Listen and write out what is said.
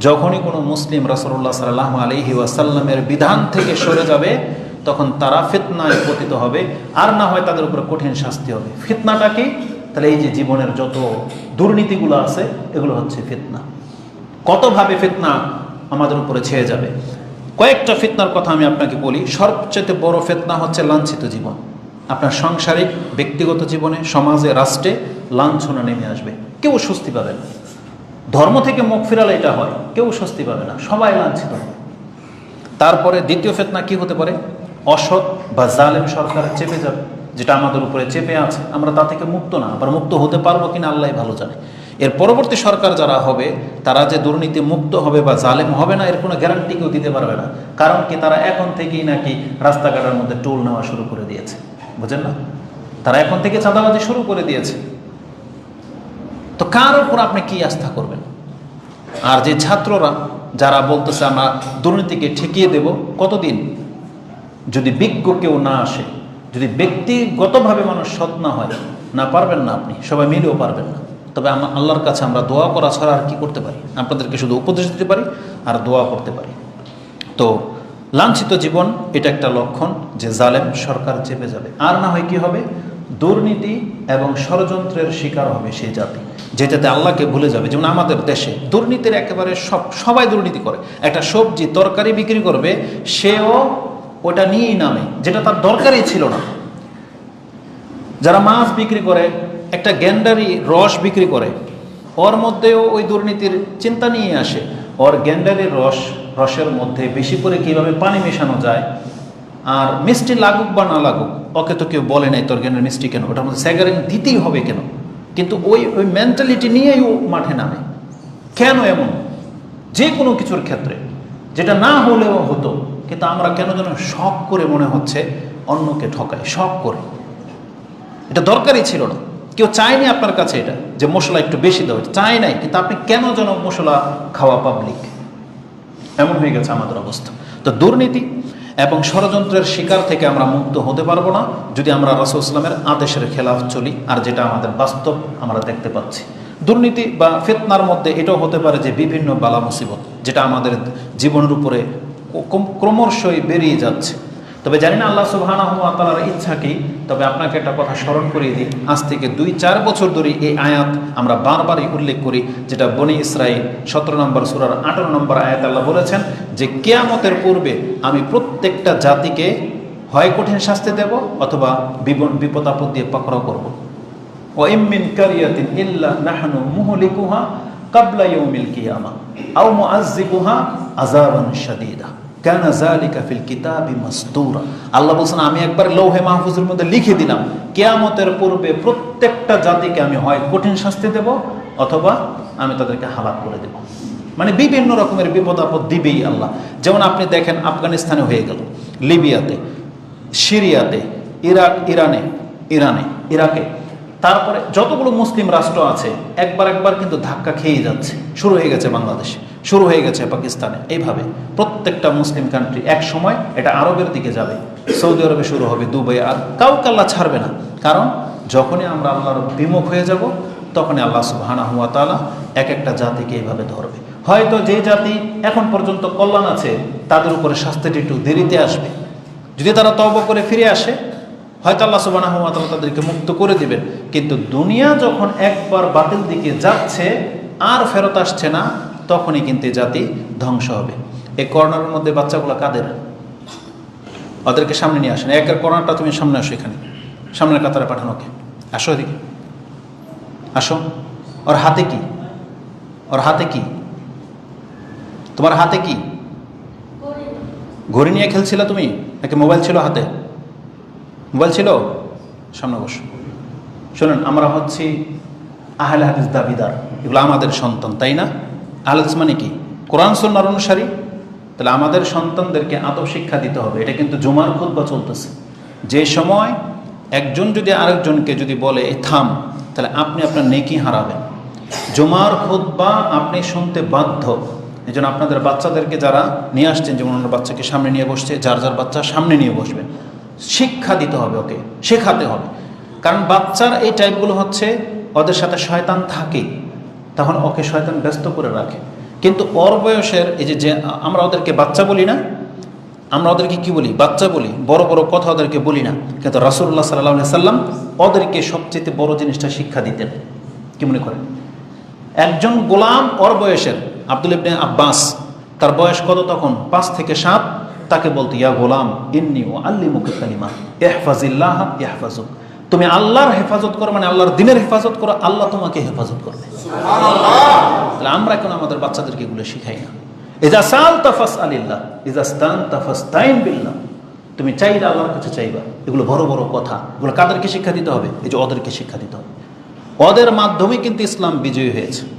যখনই কোনো মুসলিম রাসুল্লাহ সাল্লাহ আলহি ওয়াসাল্লামের বিধান থেকে সরে যাবে, তখন তারা ফিতনায় পতিত হবে, আর না হয় তাদের উপরে কঠিন শাস্তি হবে। ফিতনাটা কি? তাহলে এই যে জীবনের যত দুর্নীতিগুলো আছে, এগুলো হচ্ছে ফিতনা। কতভাবে ফিতনা আমাদের উপরে ছেয়ে যাবে? কয়েকটা ফিতনার কথা আমি আপনাকে বলি। সবচেয়ে বড় ফিতনা হচ্ছে লাঞ্ছিত জীবন। আপনার সাংসারিক, ব্যক্তিগত জীবনে, সমাজে, রাষ্ট্রে লাঞ্ছনা নেমে আসবে। কেউ স্বস্তি পাবে না। ধর্ম থেকে মুখ ফিরালে এটা হয়, কেউ স্বস্তি পাবে না, সবাই লাঞ্ছিত। তারপরে দ্বিতীয় ফেতনা কি হতে পারে? অসৎ বা জালেম সরকার চেপে যাবে, যেটা আমাদের উপরে চেপে আছে, আমরা তা থেকে মুক্ত না, আবার মুক্ত হতে পারব কিনা আল্লাহ ভালো জানে। এর পরবর্তী সরকার যারা হবে, তারা যে দুর্নীতি মুক্ত হবে বা জালেম হবে না, এর কোনো গ্যারান্টি কেউ দিতে পারবে না। কারণ কি, তারা এখন থেকেই নাকি রাস্তাঘাটের মধ্যে টোল নেওয়া শুরু করে দিয়েছে। বুঝেন না? তারা এখন থেকে চাঁদাবাজি শুরু করে দিয়েছে। কার উপর আপনি কি আস্থা করবেন? আর যে ছাত্ররা যারা বলতেছে, আমরা দুর্নীতিকে ঠেকিয়ে দেব কতদিন? যদি বিজ্ঞ কেউ না আসে, যদি ব্যক্তিগতভাবে মানুষ সৎ না হয়, না পারবেন না আপনি, সবাই মিলেও পারবেন না। তবে আমার আল্লাহর কাছে আমরা দোয়া করা ছাড়া আর কি করতে পারি? আপনাদেরকে শুধু উপদেশ দিতে পারি আর দোয়া করতে পারি। তো, লাঞ্ছিত জীবন এটা একটা লক্ষণ যে জালেম সরকার চেপে যাবে। আর না হয় কি হবে? দুর্নীতি এবং ষড়যন্ত্রের শিকার হবে সেই জাতি, যেটাতে আল্লাহকে ভুলে যাবে। যেমন আমাদের দেশে দুর্নীতির একেবারে সব, সবাই দুর্নীতি করে। একটা সবজি তরকারি বিক্রি করবে, সেও ওটা নিয়েই নামে, যেটা তার দরকারই ছিল না। যারা মাছ বিক্রি করে, একটা গ্যান্ডারি রস বিক্রি করে, ওর মধ্যেও ওই দুর্নীতির চিন্তা নিয়ে আসে। ওর গ্যান্ডারির রস, রসের মধ্যে বেশি করে কীভাবে পানি মেশানো যায় আর মিষ্টি লাগুক বা না লাগুক, ওকে তো কেউ বলে নাই তোর গ্যান্ডার মিষ্টি কেন? ওটার মধ্যে স্যাগারিন দিতেই হবে কেন? কিন্তু ওই ওই মেন্টালিটি নিয়েই ও মাঠে নামে। কেন এমন? যে কোনো কিছুর ক্ষেত্রে। যেটা না হলেও হতো, কিন্তু আমরা কেন যেন শখ করে মনে হচ্ছে অন্যকে ঠকাই শখ করে। এটা দরকারই ছিল না। কেউ চায়নি আপনার কাছে এটা, যে মশলা একটু বেশি দেওয়া চায় নাই, কিন্তু আপনি কেন যেন মশলা খাওয়া পাবলিক এমন হয়ে গেছে আমাদের অবস্থা। তো দুর্নীতি এবং ষড়যন্ত্রের শিকার থেকে আমরা মুক্ত হতে পারব না যদি আমরা রাসুল ইসলামের আদেশের খেলাফ চলি, আর যেটা আমাদের বাস্তব আমরা দেখতে পাচ্ছি। দুর্নীতি বা ফেতনার মধ্যে এটাও হতে পারে যে বিভিন্ন বালা মুসিবত, যেটা আমাদের জীবনের উপরে ক্রম- ক্রমশই বেরিয়ে যাচ্ছে। তবে জানি না আল্লাহ সুবহানাহু ওয়া তাআলার ইচ্ছা কি, তবে আপনাকে একটা কথা স্মরণ করিয়ে দিই। আজ থেকে দুই চার বছর ধরে এই আয়াত আমরা বারবারই উল্লেখ করি, যেটা বনি ইসরাইল সতেরো নম্বর সুরার আঠারো নম্বর আয়াত আল্লাহ বলেছেন যে, কেয়ামতের পূর্বে আমি প্রত্যেকটা জাতিকে হয় কঠিন শাস্তি দেব অথবা বিপদ বিপদ আপদ দিয়ে পাকড়াও করব। ও ইমিন কারিয়াতিন ইল্লা নাহনু মুহলিকুহা কাবলা ইয়াউমিল কিয়ামা, আও মুআযযিবুহা আযাবান কেন জালিকা ফিল কিতাবি মাসতুরা আল্লাহ বলছেন, আমি একবার লৌহে মাহফুজের মধ্যে লিখে দিলাম, কেয়ামতের পূর্বে প্রত্যেকটা জাতিকে আমি হয় কঠিন শাস্তি দেব অথবা আমি তাদেরকে হালাক করে দেব। মানে বিভিন্ন রকমের বিপদ আপদ দিবেই আল্লাহ। যেমন আপনি দেখেন, আফগানিস্তানে হয়ে গেল, লিবিয়াতে, সিরিয়াতে, ইরাক, ইরানে ইরানে, ইরাকে। তারপরে যতগুলো মুসলিম রাষ্ট্র আছে, একবার একবার কিন্তু ধাক্কা খেয়ে যাচ্ছে। শুরু হয়ে গেছে বাংলাদেশে। শুরু হয়ে গেছে পাকিস্তানে। এইভাবে প্রত্যেকটা মুসলিম কান্ট্রি এক সময় এটা আরবের দিকে যাবে। সৌদি আরবে শুরু হবে দুবাই, আর কাউকে আল্লাহ ছাড়বে না। কারণ যখনই আমরা আল্লাহর বিমুখ হয়ে যাব, তখনই আল্লাহ সুবহানা হুয়া তাআলা এক একটা জাতিকে এইভাবে ধরবে। হয়তো যে জাতি এখন পর্যন্ত কল্যাণ আছে, তাদের উপরে শাস্তিটি একটু দেরিতে আসবে। যদি তারা তব করে ফিরে আসে, হয়তো আল্লাহ সুবাহ তাদেরকে মুক্ত করে দিবেন। কিন্তু দুনিয়া যখন একবার বাতিল দিকে যাচ্ছে, আর ফেরত আসছে না তখনই কিন্তু জাতি ধ্বংস হবে। এই কর্নারের মধ্যে বাচ্চাগুলো কাদের? ওদেরকে সামনে নিয়ে আসেন। একের কর্নারটা তুমি সামনে আসো এখানে। সামনের কাতারে পাঠানোকে আসো এদিকে। আসো। ওর হাতে কি? ওর হাতে কি? তোমার হাতে কি? ঘড়ি নিয়ে খেলছিলে তুমি? নাকি মোবাইল ছিল হাতে? মোবাইল ছিল? সামনে বসো। শুনুন, আমরা হচ্ছি আহলে হাদিস দাবিদার। এগুলো আমাদের সন্তান, তাই না? আহলে হাদিস মানে কি? কোরআন সন্ন্যার অনুসারী? তাহলে আমাদের সন্তানদেরকে আদব শিক্ষা দিতে হবে। এটা কিন্তু জুমার খুদ্া চলতেছে। যে সময় একজন যদি আরেকজনকে যদি বলে, "এ থাম, তাহলে আপনি আপনার নেকি হারাবেন। জুমার খুদ্া আপনি শুনতে বাধ্য। এই জন্য আপনাদের বাচ্চাদেরকে যারা নিয়ে আসছেন, যেমন ওনার বাচ্চাকে সামনে নিয়ে বসছে, যার যার বাচ্চা সামনে নিয়ে বসবে, শিক্ষা দিতে হবে ওকে, শেখাতে হবে। কারণ বাচ্চার এই টাইপগুলো হচ্ছে, ওদের সাথে শয়তান থাকে। তখন ওকে শয়তান ব্যস্ত করে রাখে। কিন্তু ওর বয়সের এই যে আমরা ওদেরকে বাচ্চা বলি না, আমরা ওদেরকে কি বলি? বাচ্চা বলি, বড় বড় কথা ওদেরকে বলি না। কিন্তু রাসুল্লাহ সাল্লাহ সাল্লাম ওদেরকে সবচেয়ে বড় জিনিসটা শিক্ষা দিতেন। কি মনে করেন? একজন গোলাম ওর বয়সের, আব্দুল ইবনে আব্বাস, তার বয়স কত তখন? পাঁচ থেকে সাত। তাকে বলতো, ইয়া গোলাম, ইন্নি ও আল্লি মুখে কালিমা এহফাজিল্লাহ ইহফাজুক। তুমি আল্লাহর হেফাজত করো মানে আল্লাহর দিনের হেফাজত করো, আল্লাহ তোমাকে হেফাজত করবে। তাহলে আমরা এখন আমাদের বাচ্চাদেরকে এগুলো শিখাই না। ইজা সাল তাফাস আলিল্লাহ ইজা স্তান তাফাস তাইন বিল্লাহ। তুমি চাইলে আল্লাহর কাছে চাইবা। এগুলো বড় বড় কথা। এগুলো কাদেরকে শিক্ষা দিতে হবে? এই যে ওদেরকে শিক্ষা দিতে হবে। ওদের মাধ্যমে কিন্তু ইসলাম বিজয়ী হয়েছে।